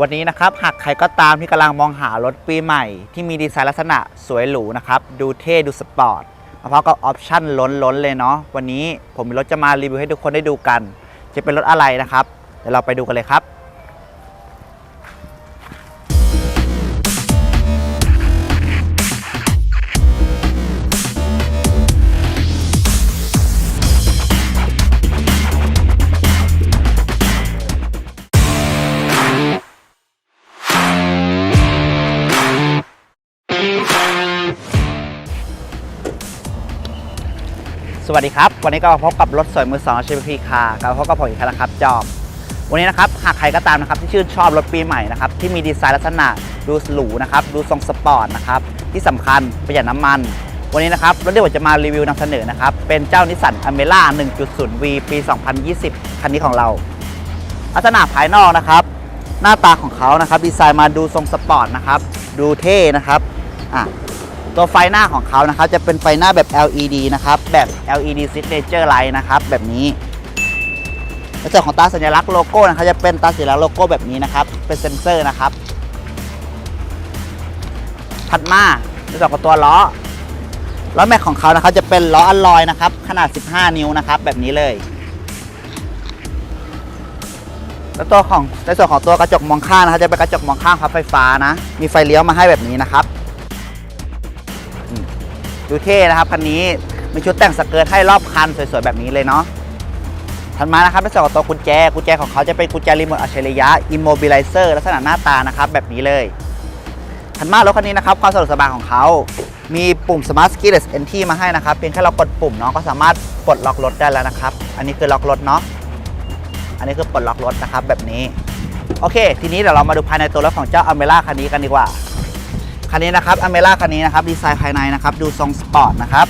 วันนี้นะครับหากใครก็ตามที่กำลังมองหารถปีใหม่ ที่มีดีไซน์ลักษณะสวยหรูนะครับ ดูเท่ดูสปอร์ตมาพร้อมกับออปชั่นล้นๆเลยเนาะวันนี้ผมมีรถจะมารีวิวให้ทุกคนได้ดูกัน จะเป็นรถอะไรนะครับเดี๋ยวเราไปดูกันเลยครับ วัสดีครับ วันนี้ก็พบกับรถสวยมือสองเชีพีคาร์กับพบกับผมอีกครั้งนะครับจอมวันนี้นะครับหากใครก็ตามนะครับที่ชื่นชอบรถปีใหม่นะครับที่มีดีไซน์ลักษณะดูหรูนะครับดูทรงสปอร์ตนะครับที่สำคัญประหยัดน้ำมัน วันนี้นะครับรถที่ผมจะมารีวิวนำเสนอนะครับเป็นเจ้านิสสันอเมร่า 1.0V ปี 2020 คันนี้ของเรา ลักษณะภายนอกนะครับหน้าตาของเขานะครับดีไซน์มาดูทรงสปอร์ตนะครับดูเท่นะครับอะ ตัวไฟหน้าของเขานะครับจะเป็นไฟหน้าแบบ LED นะครับ แบบ LED Signature Light นะครับ แบบนี้ในส่วนของตาสัญลักษณ์โลโก้นะครับจะเป็นตาสัญลักษณ์โลโก้แบบนี้นะครับ เป็นเซ็นเซอร์นะครับ ถัดมาในส่วนของตัวล้อล้อแม็กของเขานะครับจะเป็นล้ออัลลอยนะครับ ขนาด 15 นิ้วนะครับ แบบนี้เลยแล้วตัวของในส่วนของตัวกระจกมองข้างนะครับจะเป็นกระจกมองข้างพับไฟฟ้านะ มีไฟเลี้ยวมาให้แบบนี้นะครับ ดูเท่นะครับคันนี้มีชุดแต่งสเกิร์ตให้รอบคันสวยๆแบบนี้เลยเนาะถัดมานะครับเป็นส่วนของตัวกุญแจกุญแจของเขาจะเป็นกุญแจรีโมทอัจฉริยะ Immobilizer ลักษณะหน้าตานะครับแบบนี้เลยถัดมารถคันนี้นะครับความสะดวกสบายของเขา มีปุ่ม Smart Keyless Entry มาให้นะครับเพียงแค่เรากดปุ่มเนาะก็สามารถปลดล็อกรถได้แล้วนะครับ อันนี้คือล็อกรถเนาะอันนี้คือปลดล็อกรถนะครับแบบนี้โอเค ทีนี้เดี๋ยวเรามาดูภายในตัวรถของเจ้าอเมร่าคันนี้กันดีกว่า คันนี้นะครับอเมร่าคันนี้นะครับดีไซน์ภายในนะครับดูทรงสปอร์ตนะครับ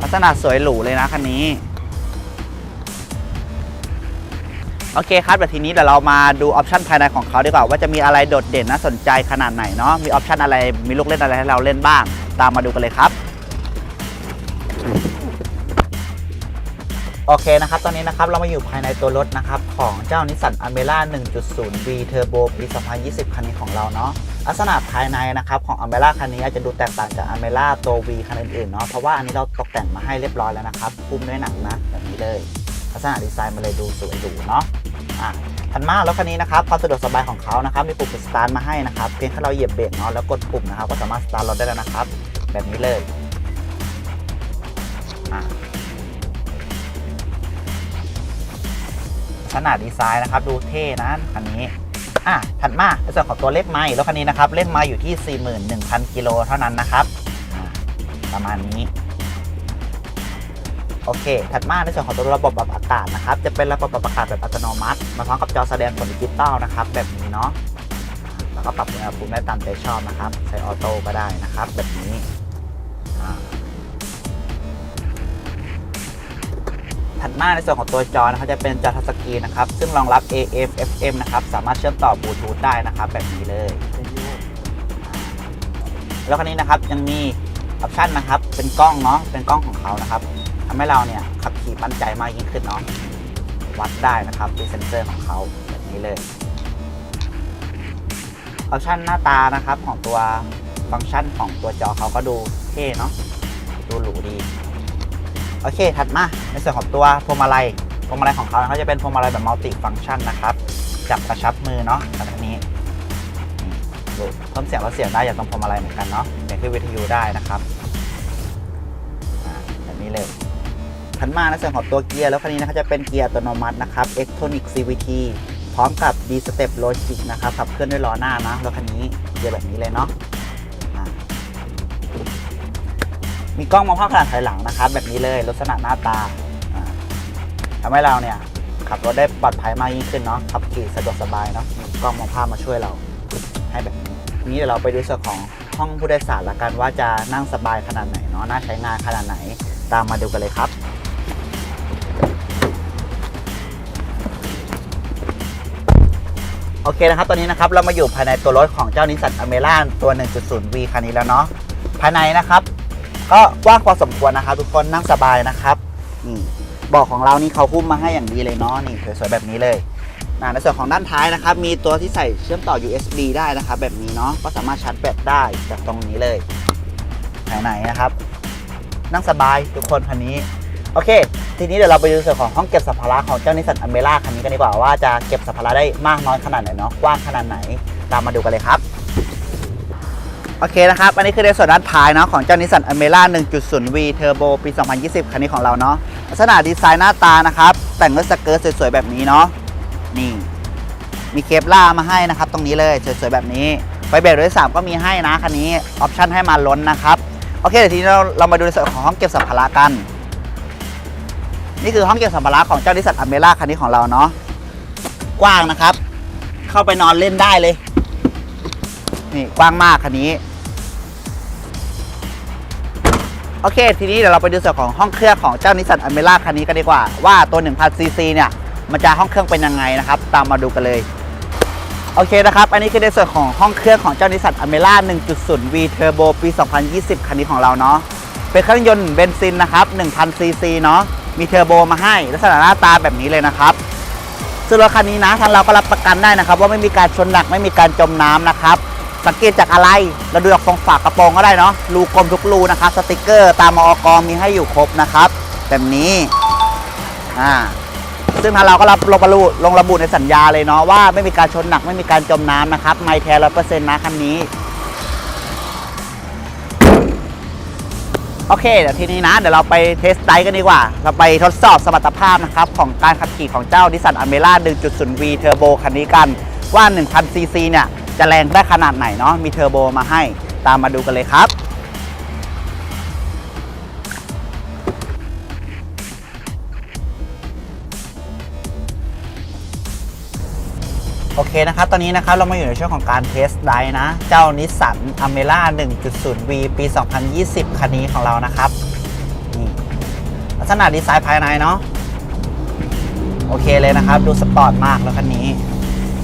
ลักษณะสวยหรูเลยนะคันนี้โอเคครับเดี๋ยวทีนี้เดี๋ยวเรามาดูออปชันภายในของเขาดีกว่าว่าจะมีอะไรโดดเด่นน่าสนใจขนาดไหนเนาะมีออปชันอะไรมีลูกเล่นอะไรให้เราเล่นบ้าง ตามมาดูกันเลยครับโอเคนะครับตอนนี้นะครับเรามาอยู่ภายในตัวรถนะครับของเจ้านิสสันอเมร่า 1.0V Turbo ปี 2020 คันนี้ของเราเนาะ ลักษณะภายในนะครับของอเมร่าคันนี้อาจจะดูแตกต่างจากอเมร่าตัว V คันอื่นๆเนาะเพราะว่าอันนี้เราตกแต่งมาให้เรียบร้อยแล้วนะครับพุ่มด้วยหนังนะแบบนี้เลย ลักษณะดีไซน์มันเลยดูสวยหรูเนาะอะถัดมารถคันนี้นะครับความสะดวกสบายของเขานะครับมีปุ่มสตาร์ทมาให้นะครับเพียงแค่เราเหยียบเบรกเนาะแล้วกดปุ่มนะครับก็สามารถสตาร์ทรถได้แล้วนะครับ แบบนี้เลยอะขนาดดีไซน์นะครับ ดูเท่นะคันนี้ อะถัดมาในส่วนของตัวเลขไม้รถคันนี้นะครับเลขไม้อยู่ที่ 41,000 กิโลเท่านั้นนะครับ ประมาณนี้ โอเค ถัดมาในส่วนของตัวระบบปรับอากาศนะครับ จะเป็นระบบปรับอากาศแบบอัตโนมัติ มาพร้อมกับจอแสดงผลดิจิตอลนะครับ แบบนี้เนาะอะแล้วก็ปรับอุณหภูมิได้ตามใจชอบนะครับใช้ออโต้ก็ได้นะครับ แบบนี้อ่า ถัดมาในส่วนของตัวจอนะครับจะเป็นจอทัชสกรีนนะครับ ซึ่งรองรับ AM FM นะครับ สามารถเชื่อมต่อบลูทูธได้นะครับ แบบนี้เลย แล้วคันนี้นะครับยังมีออปชันนะครับ เป็นกล้องเนาะเป็นกล้องของเขานะครับทำให้เราเนี่ยขับขี่มั่นใจมากยิ่งขึ้นเนาะวัดได้นะครับด้วยเซ็นเซอร์ของเขาแบบนี้เลยออปชันหน้าตานะครับของตัวฟังก์ชันของตัวจอเขาก็ดูเท่เนาะดูหรูดี โอเค ถัดมาในส่วนของตัวพวงมาลัยพวงมาลัยของเขาเขาจะเป็นพวงมาลัยแบบมัลติฟัง c t ชันนะครับ จับกระชับมือเนาะแบบนี้นี่ดูเพิ่มเสียงลดเสียงได้อย่างตรงพวงมาลัยเหมือนกันเนาะเปลี่ยนขึ้นวิทยุได้นะครับแบบนี้เลยถัดมาในส่วนของตัวเกียร์แล้วคันนี้นะครับจะเป็นเกียร์อัตโนมัตินะครับ Electronic CVT พร้อมกับ D Step Logic นะครับขับเคลื่อนด้วยล้อหน้านะรถคันนี้เกียร์แบบนี้เลยเนาะ มีกล้องมองภาพขนาดถอยหลังนะครับ แบบนี้เลยลักษณะหน้าตาอ่าทำให้เราเนี่ยขับรถได้ปลอดภัยมากยิ่งขึ้นเนาะขับขี่สะดวกสบายเนาะมีกล้องมองภาพมาช่วยเราให้แบบนี้นี้เดี๋ยวเราไปดูส่วนของห้องผู้โดยสารละกันว่าจะนั่งสบายขนาดไหนเนาะน่าใช้งานขนาดไหนตามมาดูกันเลยครับโอเคนะครับตอนนี้นะครับเรามาอยู่ภายในตัวรถของเจ้านิสสันอเมร่าตัว 1.0V คันนี้แล้วเนาะภายในนะครับ ก็กว้างพอสมควรนะครับ ทุกคนนั่งสบายนะครับนี่เบอกของเรานี่เขาหุ้มมาให้อย่างดีเลยเนาะนี่สวยๆแบบนี้เลยในส่วนของด้านท้ายนะครับ มีตัวที่ใส่เชื่อมต่อ USB ได้นะครับ แบบนี้เนาะก็สามารถชาร์จแบตได้จากตรงนี้เลยไหนๆนะครับ นั่งสบายทุกคนคันนี้ โอเค ทีนี้เดี๋ยวเราไปดูส่วนของห้องเก็บสัมภาระของเจ้านิสสันอเมร่าคันนี้กันดีกว่าว่าจะเก็บสัมภาระได้มากน้อยขนาดไหนเนาะกว้างขนาดไหน ตามมาดูกันเลยครับ โอเคนะครับ อันนี้คือในส่วนด้านท้ายเนาะของเจ้านิสสันอเมร่า 1.0V Turbo ปี 2020 คันนี้ของเราเนาะลักษณะดีไซน์หน้าตานะครับ แต่งด้วยสเกิร์ตสวยๆ แบบนี้เนาะนี่ มีเคปล่ามาให้นะครับ ตรงนี้เลยสวยๆ แบบนี้ไฟเบรกด้วย3ก็มีให้นะคันนี้ออปชั่นให้มาล้นนะครับ โอเคเดี๋ยวทีนี้เราเรามาดูในส่วนของห้องเก็บสัมภาระกัน นี่คือห้องเก็บสัมภาระของเจ้านิสสันอเมร่าคันนี้ของเราเนาะกว้างนะครับ เข้าไปนอนเล่นได้เลย นี่กว้างมากคันนี้ โอเค ทีนี้เดี๋ยวเราไปดูส่วนของห้องเครื่องของเจ้านิสสันอเมร่าคันนี้กันดีกว่า ว่าตัว1000ซีซีเนี่ยมันจะห้องเครื่องเป็นยังไงนะครับ ตามมาดูกันเลยโอเคนะครับ อันนี้คือในส่วนของห้องเครื่องของเจ้านิสสันอเมร่า 1.0V Turbo ปี 2020 คันนี้ของเราเนาะ เป็นเครื่องยนต์เบนซินนะครับ 1000 ซีซีเนาะ มีเทอร์โบมาให้ ลักษณะหน้าตาแบบนี้เลยนะครับ ซึ่งรถคันนี้นะ ทางเราก็รับประกันได้นะครับ ว่าไม่มีการชนหนัก ไม่มีการจมน้ำนะครับ สังเกตจากอะไร เราดูจากตรงฝากระโปรงก็ได้เนาะ รูกลมทุกรูนะครับ สติกเกอร์ตามมอกรมีให้อยู่ครบนะครับ แบบนี้ อ่า ซึ่งทางเราก็รับลงระบุลงระบุในสัญญาเลยเนาะว่าไม่มีการชนหนักไม่มีการจมน้ำนะครับ ไม่แท้ร้อยเปอร์เซ็นต์นะคันนี้ โอเค เดี๋ยวทีนี้นะ เดี๋ยวเราไปเทสไดกันดีกว่า เราไปทดสอบสมรรถภาพนะครับของการขับขี่ของเจ้าดิสันอเมร่า 1.0V Turbo คันนี้กันว่า 1000ซีซีเนี่ย จะแรงได้ขนาดไหนเนาะมีเทอร์โบมาให้ตามมาดูกันเลยครับโอเคนะครับ ตอนนี้นะครับ เรามาอยู่ในช่วงของการเทสไดนะ เจ้านิสสันอเมร่า 1.0V ปี 2020 คันนี้ของเรานะครับ นี่ลักษณะดีไซน์ภายในเนาะ โอเคเลยนะครับ ดูสปอร์ตมากแล้วคันนี้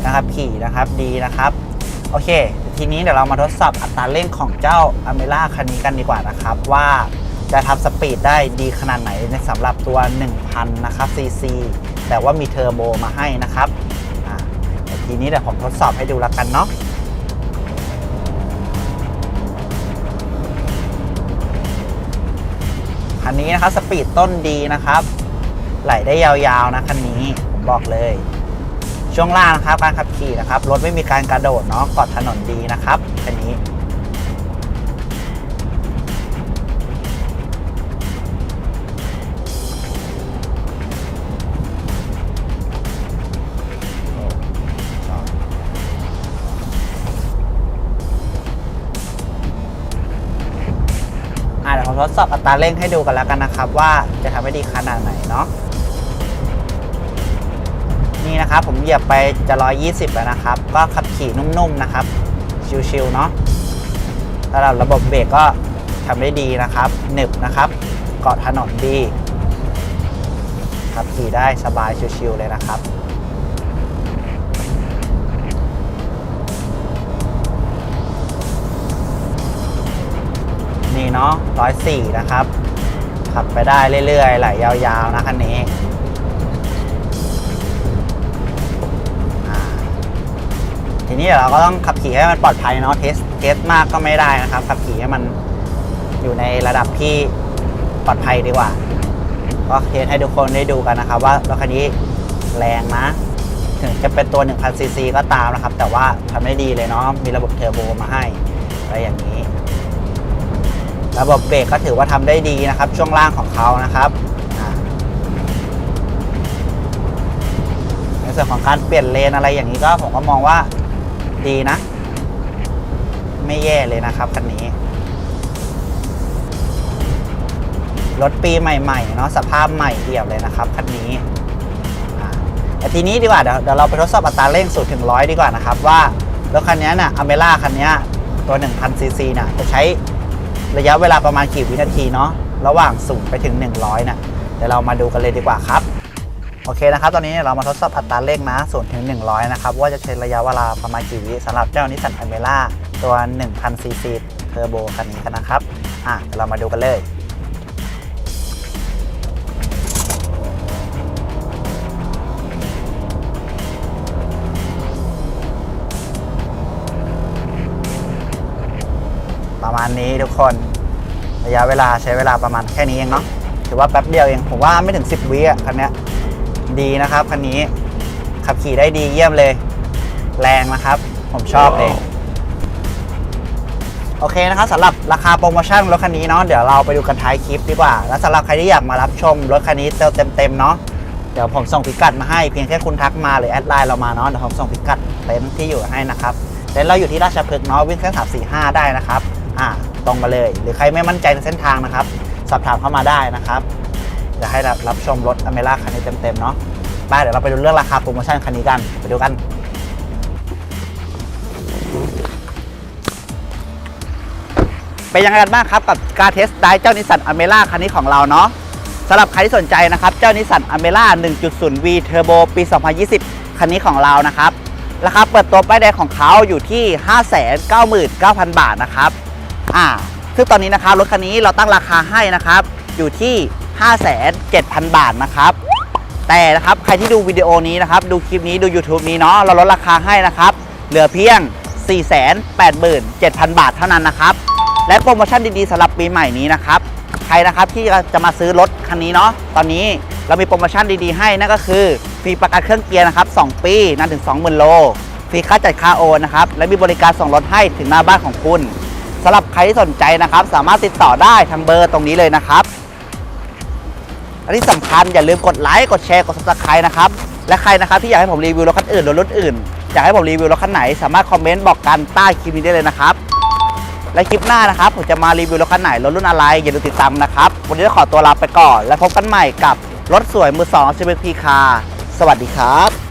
นะครับ ขี่นะครับ ดีนะครับ โอเค ทีนี้เดี๋ยวเรามาทดสอบอัตราเร่งของเจ้าอเมร่าคันนี้กันดีกว่านะครับ ว่าจะทำสปีดได้ดีขนาดไหนในสำหรับตัว 1,000 นะครับซีซีแต่ว่ามีเทอร์โบมาให้นะครับทีนี้เดี๋ยวผมทดสอบให้ดูแล้วกันเนาะคันนี้นะครับสปีดต้นดีนะครับ ไหลได้ยาวๆนะคันนี้ผมบอกเลย ช่วงล่างนะครับการขับขี่นะครับรถไม่มีการกระโดดเนาะกาะถนนดีนะครับคันนี้อะเดี๋ยวผมทดสอบอัตราเร่งให้ดูกันแล้วกันนะครับ ว่าจะทำให้ดีขนาดไหนเนาะ นี่นะครับผมเหยียบไปจะ 120 แล้วนะครับ ก็ขับขี่นุ่มๆนะครับ ชิวๆเนาะแล้วเราระบบเบรกก็ทำได้ดีนะครับ หนึบนะครับ เกาะถนนดีขับขี่ได้สบายชิวๆเลยนะครับนี่เนาะร้อยสี่นะครับ ขับไปได้เรื่อยๆ ไหลยาวๆ นะคันนี้ ทีนี้เราก็ต้องขับขี่ให้มันปลอดภัยเนาะเทสเทสมากก็ไม่ได้นะครับ ขับขี่ให้มันอยู่ในระดับที่ปลอดภัยดีกว่า ก็เทสให้ทุกคนได้ดูกันนะครับ ว่ารถคันนี้แรงนะถึงจะเป็นตัว 1000 ซีซีก็ตามนะครับ แต่ว่าทำได้ดีเลยเนาะมีระบบเทอร์โบมาให้อะไรอย่างนี้ ระบบเบรกก็ถือว่าทำได้ดีนะครับ ช่วงล่างของเขานะครับในส่วนของการเปลี่ยนเลนอะไรอย่างนี้ก็ผมก็มองว่า ดีนะ ไม่แย่เลยนะครับคันนี้ รถปีใหม่ๆเนาะสภาพใหม่เอี่ยมเลยนะครับคันนี้แต่ทีนี้ดีกว่าเดี๋ยวเราไปทดสอบอัตราเร่งสูตรถึงร้อยดีกว่านะครับ ว่ารถคันนี้เนี่ยอเมร่าคันนี้ตัว1000ซีซีเนี่ยจะใช้ระยะเวลาประมาณกี่วินาทีเนาะระหว่าง0ไปถึง 100นี่ยเดี๋ยวเรามาดูกันเลยดีกว่าครับ โอเคนะครับ ตอนนี้เรามาทดสอบอัดตาเลขนะ0ถึง 100 นะครับ ว่าจะใช้ระยะเวลาประมาณกี่วิสำหรับเจ้านิสสันไอเมล่าตัว1,000ซีซีเทอร์โบคันนี้กันนะครับ อะเรามาดูกันเลยประมาณนี้ทุกคนระยะเวลาใช้เวลาประมาณแค่นี้เองเนาะถือว่าแป๊บเดียวเอง ผมว่าไม่ถึง 10วิอะคันเนี้ย ดีนะครับคันนี้ขับขี่ได้ดีเยี่ยมเลย แรงนะครับ ผมชอบเลยโอเคนะครับสำหรับราคาโปรโมชั่นรถคันนี้เนาะเดี๋ยวเราไปดูกันท้ายคลิปดีกว่า แล้วสำหรับใครที่อยากมารับชมรถคันนี้เต็มๆเนาะเดี๋ยวผมส่งพิกัดมาให้เพียงแค่คุณทักมาหรือแอดไลน์เรามาเนาะเดี๋ยวผมส่งพิกัดเต็นท์ที่อยู่ให้นะครับเต็นท์เราอยู่ที่ราชพฤกษ์เนาะวิ่งแค่สามสี่ห้าได้นะครับอ่าตรงมาเลย หรือใครไม่มั่นใจในเส้นทางนะครับ สอบถามเข้ามาได้นะครับ เดี๋ยวให้รับรับชมรถอเมร่าคันนี้เต็มๆเนาะไปเดี๋ยวเราไปดูเรื่องราคาโปรโมชั่นคันนี้กัน ไปดูกัน เป็นยังไงกันบ้างครับกับการเทสไดเจ้านิสสันอเมร่าคันนี้ของเราเนาะสำหรับใครที่สนใจนะครับ เจ้านิสสันอเมร่า 1.0V Turbo ปี 2020 คันนี้ของเรานะครับ ราคาเปิดตัวป้ายแดงของเขาอยู่ที่ 599,000 บาทนะครับ อ่า ซึ่งตอนนี้นะครับรถคันนี้เราตั้งราคาให้นะครับ อยู่ที่ 5,700 0 บาทนะครับ แต่นะครับใครที่ดูวิดีโอนี้นะครับ ดูคลิปนี้ดู YouTube นี้เนาะเราลดราคาให้นะครับ เหลือเพียง 487,000 บาทเท่านั้นนะครับ และโปรโมชั่นดีๆสำหรับปีใหม่นี้นะครับ ใครนะครับที่จะมาซื้อรถคันนี้เนาะตอนนี้เรามีโปรโมชั่นดีๆให้นั่นก็คือฟรีประกันเครื่องเกียร์นะครับ 2 ปีนานถึง 20,000 โลฟรีค่าจัดค่าโอนนะครับ และมีบริการส่งรถให้ถึงหน้าบ้านของคุณสำหรับใครที่สนใจนะครับ สามารถติดต่อได้ทางเบอร์ตรงนี้เลยนะครับ และที่สำคัญอย่าลืมกดไลค์กดแชร์กดซับสไครต์นะครับและใครนะครับที่อยากให้ผมรีวิวรถคันอื่นหรือรถอื่นอยากให้ผมรีวิวรถคันไหนสามารถคอมเมนต์บอกกันใต้คลิปนี้ได้เลยนะครับและคลิปหน้านะครับผมจะมารีวิวรถคันไหนรถรุ่นอะไรอย่าลืมติดตามนะครับวันนี้ขอตัวลาไปก่อน และพบกันใหม่กับรถสวยมือสองชิเบกพีคาสวัสดีครับ